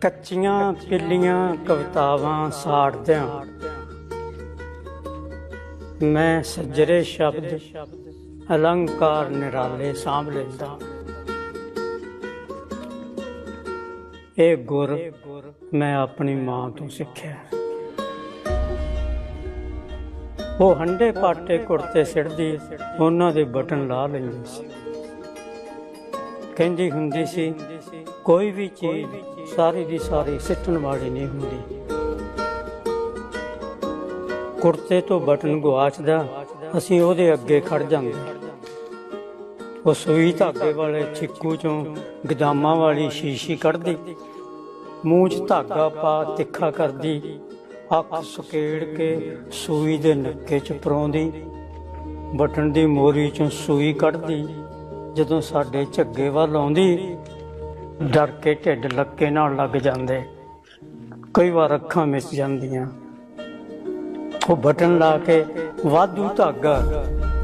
ਕੱਚੀਆਂ ਪਿੱਲੀਆਂ ਕਵਿਤਾਵਾਂ ਸਾੜਦਿਆਂ ਮੈਂ ਸੱਜਰੇ ਸ਼ਬਦ ਅਲੰਕਾਰ ਨਿਰਾਲੇ ਸਾਂਭ ਲੈਂਦਾ। ਇਹ ਗੁਰ ਮੈਂ ਆਪਣੀ ਮਾਂ ਤੋਂ ਸਿੱਖਿਆ। ਉਹ ਹੰਡੇ ਪਾਟੇ ਕੁੜਤੇ ਸਿੜਦੀ, ਉਹਨਾਂ ਦੇ ਬਟਨ ਲਾ ਲੈਂਦੀ ਸੀ। ਕਹਿੰਦੀ ਹੁੰਦੀ ਸੀ, ਕੋਈ ਵੀ ਚੀਜ਼ ਸਾਰੀ ਦੀ ਸਾਰੀ ਸਿੱਟਣ ਵਾਲੀ ਨਹੀਂ ਹੁੰਦੀ। ਕੁੜਤੇ ਤੋਂ ਬਟਨ ਗਵਾਚਦਾ ਅਸੀਂ ਉਹਦੇ ਅੱਗੇ ਖੜ ਜਾਂਦੇ। ਉਹ ਸੂਈ ਧਾਗੇ ਵਾਲੇ ਚਿੱਕੂ ਚੋਂ ਗਦਾਮਾਂ ਵਾਲੀ ਸ਼ੀਸ਼ੀ ਕੱਢਦੀ, ਮੂੰਹ 'ਚ ਧਾਗਾ ਪਾ ਤਿੱਖਾ ਕਰਦੀ, ਅੱਖ ਸੁਕੇੜ ਕੇ ਸੂਈ ਦੇ ਨੱਕੇ 'ਚ ਪਰੋਂਦੀ, ਬਟਨ ਦੀ ਮੋਰੀ 'ਚੋਂ ਸੂਈ ਕੱਢਦੀ ਜਦੋਂ ਸਾਡੇ ਝੱਗੇ ਵੱਲ ਆਉਂਦੀ, ਡਰ ਕੇ ਢਿੱਡ ਲੱਕੇ ਨਾਲ ਲੱਗ ਜਾਂਦੇ। ਕਈ ਵਾਰ ਅੱਖਾਂ ਮਿਸ ਜਾਂਦੀਆਂ। ਉਹ ਬਟਨ ਲਾ ਕੇ ਵਾਧੂ ਧਾਗਾ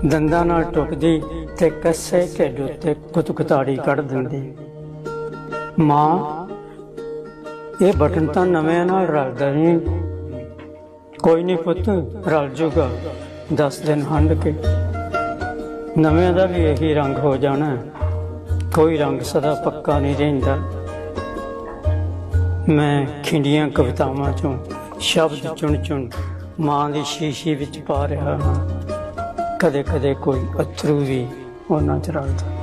ਦੰਦਾਂ ਨਾਲ ਟੁਕਦੀ ਤੇ ਕੱਸੇ ਢਿੱਡ ਉੱਤੇ ਕੁਤਕਤਾੜੀ ਕੱਢ ਦਿੰਦੀ। ਮਾਂ, ਇਹ ਬਟਨ ਤਾਂ ਨਵੇਂ ਨਾਲ ਰਲਦਾ ਨਹੀਂ। ਕੋਈ ਨਹੀਂ ਪੁੱਤ, ਰਲ ਜੂਗਾ। 10 ਦਿਨ ਹੰਡ ਕੇ। ਨਵੇਂ ਦਾ ਵੀ ਇਹੀ ਰੰਗ ਹੋ ਜਾਣਾ। ਕੋਈ ਰੰਗ ਸਦਾ ਪੱਕਾ ਨਹੀਂ ਰਹਿੰਦਾ। ਮੈਂ ਖਿੰਡੀਆਂ ਕਵਿਤਾਵਾਂ ਚੋਂ ਸ਼ਬਦ ਚੁਣ ਚੁਣ ਮਾਂ ਦੀ ਸ਼ੀਸ਼ੀ ਵਿੱਚ ਪਾ ਰਿਹਾ ਹਾਂ। ਕਦੇ ਕਦੇ ਕੋਈ ਅਥਰੂ ਵੀ ਉਹਨਾਂ ਚ ਰਲਦਾ।